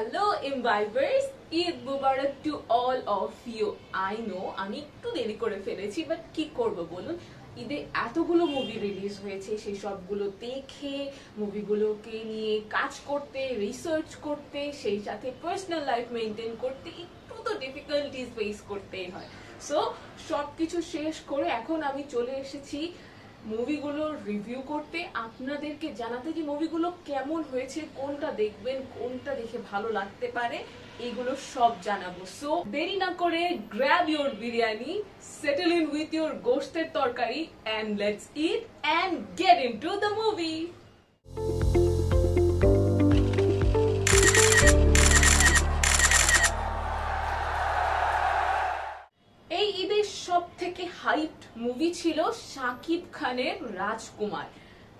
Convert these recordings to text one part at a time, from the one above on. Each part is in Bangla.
Hello imbibers Eid Mubarak to all of you I know আমি একটু দেরি করে ফেলেছি বাট কি করব বলুন? ঈদে এতগুলো মুভি রিলিজ হয়েছে, সেই সবগুলো দেখে মুভিগুলোকে নিয়ে কাজ করতে রিসার্চ করতে, সেই সাথে পার্সোনাল লাইফ মেনটেন করতে, একটু তো ডিফিকাল্টিস ফেস করতেই হয়। সো সব কিছু শেষ করে এখন আমি চলে এসেছি মুভিগুলোর রিভিউ করতে আপনাদেরকে জানাতে যে মুভিগুলো কেমন হয়েছে, কোনটা দেখবেন, কোনটা দেখে ভালো লাগতে পারে এগুলো সব জানাব। সো দেরি না করে grab your biryani settle in with your গোস্তের তরকারি and let's eat and get into the movie ছিল শাকিব খানের Rajkumar.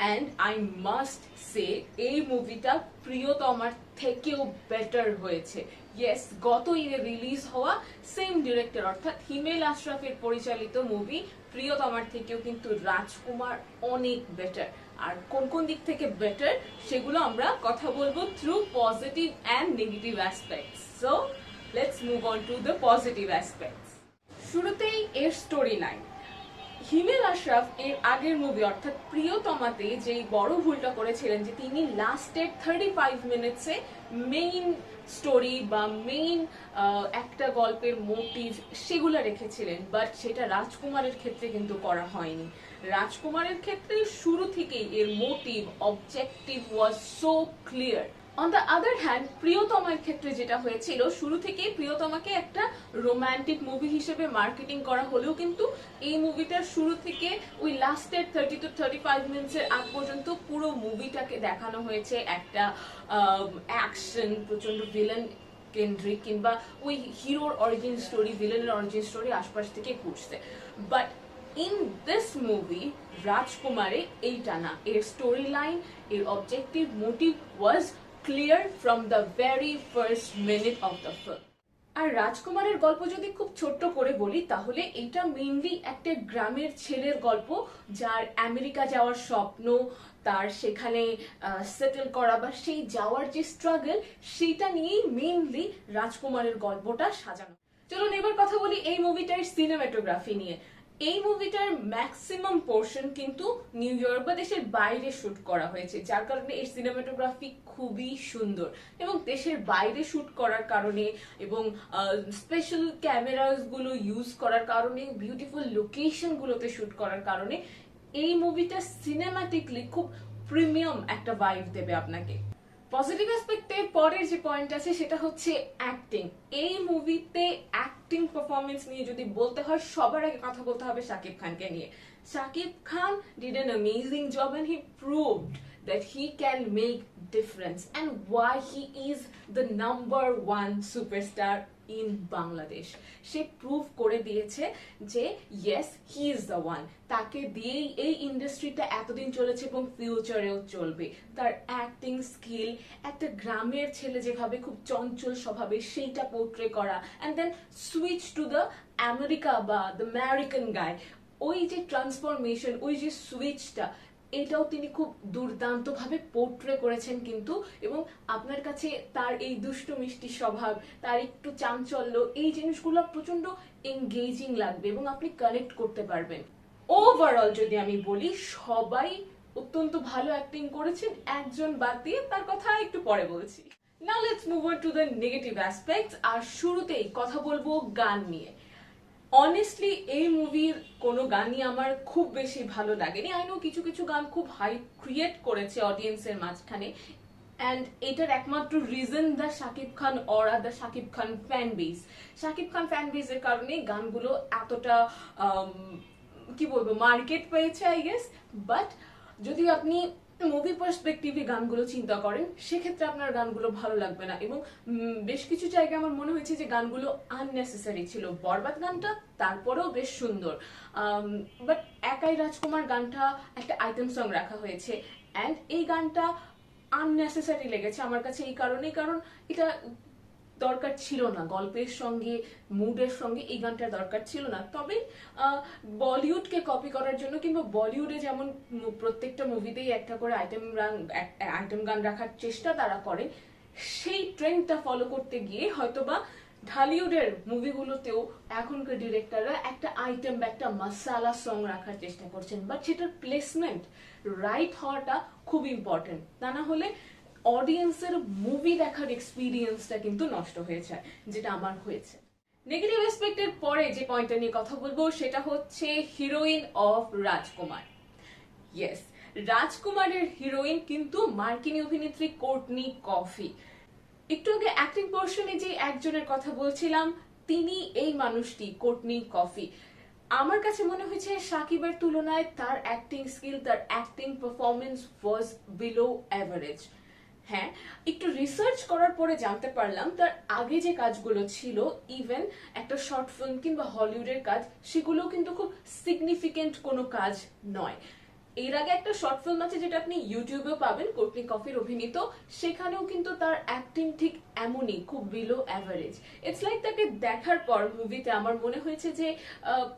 And I must say এই মুভিটা প্রিয়তমার থেকেও বেটার হয়েছে। ইয়েস গত ঈদে রিলিজ হওয়া সেম ডিরেক্টর অর্থাৎ হিমেল আশরাফের পরিচালিত মুভি প্রিয়তমার থেকেও কিন্তু রাজকুমার অনেক বেটার আর কোন কোন দিক থেকে বেটার সেগুলো আমরা কথা বলব through positive and negative aspects so let's move on to the positive aspects শুরুতেই এর স্টোরি লাইন হিমেল আশরাফ এর আগের মুভি অর্থাৎ প্রিয়তমাতে যেই বড় ভুলটা করেছিলেন যে তিনি লাস্টের থার্টি ফাইভ মিনিটসে মেইন স্টোরি বা মেইন একটা গল্পের মোটিভ সেগুলো রেখেছিলেন। বাট সেটা রাজকুমারের ক্ষেত্রে কিন্তু করা হয়নি। রাজকুমারের ক্ষেত্রে শুরু থেকেই এর motive objective was so clear on the other hand প্রিয়তমার ক্ষেত্রে যেটা হয়েছিল, শুরু থেকেই প্রিয়তমাকে একটা রোমান্টিক মুভি হিসেবে মার্কেটিং করা হলেও কিন্তু এই মুভিটার শুরু থেকে ওই লাস্টের থার্টি টু থার্টি ফাইভ মিনিটসের আগ পর্যন্ত পুরো মুভিটাকে দেখানো হয়েছে একটা অ্যাকশন প্রচণ্ড ভিলেন কেন্দ্রিক কিংবা ওই হিরোর অরিজিন স্টোরি ভিলেনের অরিজিন স্টোরি আশপাশ থেকে ঘুরছে। বাট ইন দিস মুভি রাজকুমারে এইটা না, এর স্টোরি লাইন এর objective motive was clear from the very first minute of the film আর রাজকুমারের গল্প যদি খুব ছোট্ট করে বলি, তাহলে এটা মেইনলি একটা গ্রামের ছেলের গল্প, যার আমেরিকা যাওয়ার স্বপ্ন, তার সেখানে সেটেল করা বা সেই যাওয়ার যে স্ট্রাগল সেটা নিয়েই মেইনলি রাজকুমারের গল্পটা সাজানো। চলুন এবার কথা বলি এই মুভিটার সিনেমাটোগ্রাফি নিয়ে। এই মুভিটার ম্যাক্সিমাম পোর্শন কিন্তু নিউ ইয়র্ক বা দেশের বাইরে শুট করা হয়েছে, যার কারণে এই সিনেমাটোগ্রাফি খুবই সুন্দর এবং দেশের বাইরে শুট করার কারণে এবং স্পেশাল ক্যামেরাসগুলো ইউজ করার কারণে বিউটিফুল লোকেশন গুলোতে শুট করার কারণে এই মুভিটা সিনেমাটিকলি খুব প্রিমিয়াম একটা ভাইব দেবে আপনাকে। পজিটিভ অ্যাসপেক্টে পরের যে পয়েন্ট আছে, সেটা হচ্ছে অ্যাক্টিং এই মুভিতে অ্যাক্টিং পারফরমেন্স নিয়ে যদি বলতে হয়, সবার আগে কথা বলতে হবে শাকিব খানকে নিয়ে। Shakib Khan did an amazing job and he proved that he can make difference and why he is the number one superstar in Bangladesh say prove করে দিয়েছে যে yes he is the one তাকে দিয়েই এই ইন্ডাস্ট্রিটা এতদিন চলেছে এবং ফিউচারেও চলবে। তার অ্যাক্টিং স্কিল একটা গ্রামের ছেলে যেভাবে খুব চঞ্চল স্বভাবে সেইটা পোর্ট্রে করা। And then switch to the America বা দ্য আমেরিকান গায় ওই যে ট্রান্সফরমেশন ওই যে সুইচটা এটাও তিনি খুব দুর্দান্তভাবে পোর্ট্রে করেছেন কিন্তু, এবং আপনার কাছে তার এই দুষ্টু মিষ্টি স্বভাব, তার একটু চাঞ্চল্য, এই জিনিসগুলো প্রচণ্ড এঙ্গেজিং লাগবে এবং আপনি কানেক্ট করতে পারবেন। ওভারঅল যদি আমি বলি, সবাই অত্যন্ত ভালো অ্যাক্টিং করেছেন, একজন বাদ দিয়ে তার কথা একটু পরে বলছি। Now let's move on to the negative aspects আর শুরুতেই কথা বলব গান নিয়ে। অনেস্টলি এই মুভির কোনো গানই আমার খুব বেশি ভালো লাগেনি। আই নো কিছু কিছু গান খুব হাই ক্রিয়েট করেছে অডিয়েন্সের মাঝখানে। অ্যান্ড এটার একমাত্র reason the Shakib Khan or R the Shakib Khan fan base Shakib Khan fan বেসের কারণে গানগুলো এতটা um, কি বলব মার্কেট পেয়েছে আই গেস বাট যদি আপনি মুভি পার্সপেক্টিভে গানগুলো চিন্তা করেন, সেক্ষেত্রে আপনার গানগুলো ভালো লাগবে না। এবং বেশ কিছু জায়গায় আমার মনে হয়েছে যে গানগুলো আননেসেসারি ছিল। বরবাদ গানটা তারপরেও বেশ সুন্দর। বাট একাই রাজকুমার গানটা একটা আইটেম সং রাখা হয়েছে। অ্যান্ড এই গানটা আননেসেসারি লেগেছে আমার কাছে এই কারণেই। কারণ এটা দরকার ছিল না। গল্পের সঙ্গে, মুডের সঙ্গে এই গানটার দরকার ছিল না। তবে বলিউডকে কপি করার জন্য কিংবা বলিউডে যেমন প্রত্যেকটা মুভিতেই একটা করে আইটেম আইটেম গান রাখার চেষ্টা তারা করে, সেই ট্রেন্ডটা ফলো করতে গিয়ে হয়তোবা ঢালিউডের মুভিগুলোতেও এখনকার ডিরেক্টররা একটা আইটেম বা একটা মাসালা সং রাখার চেষ্টা করছেন। বাট সেটার প্লেসমেন্ট রাইট হওয়াটা খুব ইম্পর্টেন্ট তা না হলে অডিয়েন্সের মুভি দেখার এক্সপিরিয়েন্সটা কিন্তু নষ্ট হয়ে যায়, যেটা আমার হয়েছে। নেগেটিভ অ্যাসপেক্টের পরে যে পয়েন্টটা নিয়ে কথা বলব, সেটা হচ্ছে হিরোইন অফ রাজকুমার। ইয়েস রাজকুমারের হিরোইন কিন্তু মার্কিনী অভিনেত্রী কোর্টনি কফি। একটু আগে অ্যাক্টিং পোর্শনে যে একজনের কথা বলছিলাম, তিনি এই মানুষটি, কোর্টনি কফি। আমার কাছে মনে হয়েছে সাকিবের তুলনায় তার অ্যাক্টিং স্কিল তার acting performance was below average হ্যাঁ একটু রিসার্চ করার পরে জানতে পারলাম তার আগে যে কাজগুলো ছিল ইভেন একটা শর্ট ফিল্ম কিংবা হলিউডের কাজ, সেগুলো কিন্তু খুব সিগনিফিকেন্ট কোনো কাজ নয়। এর আগে একটা শর্ট ফিল্ম আছে যেটা আপনি ইউটিউবেও পাবেন কোর্টনি কফির অভিনীত। সেখানেও কিন্তু তার অ্যাক্টিং ঠিক এমনই, খুব বিলো অ্যাভারেজ ইটস লাইক তাকে দেখার পর মুভিতে আমার মনে হয়েছে যে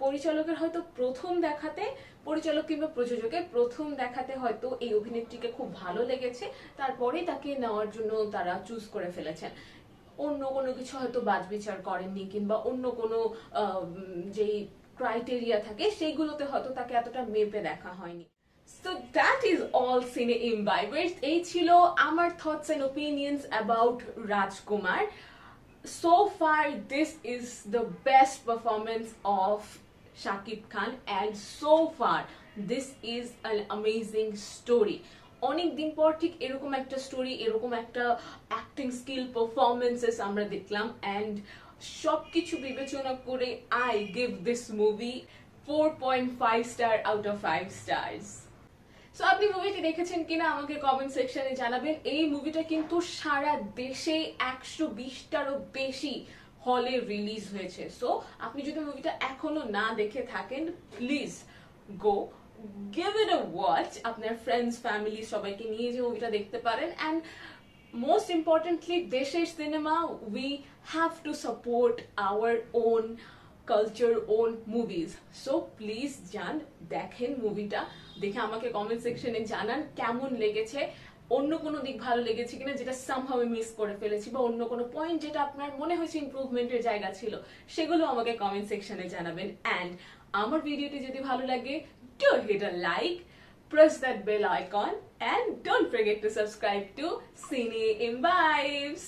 পরিচালকের হয়তো প্রথম দেখাতে, পরিচালক কিংবা প্রযোজকের প্রথম দেখাতে হয়তো এই অভিনেত্রীকে খুব ভালো লেগেছে। তারপরেই তাকে নেওয়ার জন্য তারা চুজ করে ফেলেছেন। অন্য কোনো কিছু হয়তো বাজবিচার করেননি কিংবা অন্য কোনো যেই ক্রাইটেরিয়া থাকে, সেইগুলোতে হয়তো তাকে এতটা মেপে দেখা হয়নি। সো দ্যাট ইজ অল সিনে ইমবাইবার্স এই ছিল আমার thoughts and opinions about Rajkumar so far this is the best performance of Shakib Khan and so far this is an amazing story অনেক দিন পর ঠিক এরকম একটা স্টোরি এরকম একটা অ্যাক্টিং স্কিল পারফরমেন্সেস আমরা দেখলাম অ্যান্ড সবকিছু বিবেচনা করে I give this movie four point five star out of So আপনি মুভিটি দেখেছেন কিনা আমাকে কমেন্ট সেকশনে জানাবেন। এই মুভিটা কিন্তু সারা দেশে একশো বিশটারও বেশি হলে রিলিজ হয়েছে। সো আপনি যদি মুভিটা এখনও না দেখে থাকেন please go give it watch আপনার ফ্রেন্ডস ফ্যামিলি সবাইকে নিয়ে যে মুভিটা দেখতে পারেন। অ্যান্ড মোস্ট ইম্পর্টেন্টলি দেশের cinema we have to support our own culture own movies so please যান দেখেন মুভিটা দেখে আমাকে কমেন্ট সেকশনে জানান কেমন লেগেছে। অন্য কোনো দিক ভালো লেগেছে কিনা যেটা আমি মিস করে ফেলেছি বা অন্য কোনো পয়েন্ট যেটা আপনার মনে হয়েছে ইম্প্রুভমেন্টের জায়গা ছিল, সেগুলো আমাকে কমেন্ট সেকশনে জানাবেন। অ্যান্ড আমার ভিডিওটি যদি ভালো লাগে don't hit a like press that bell icon, and don't forget to subscribe to Cine Imbibes.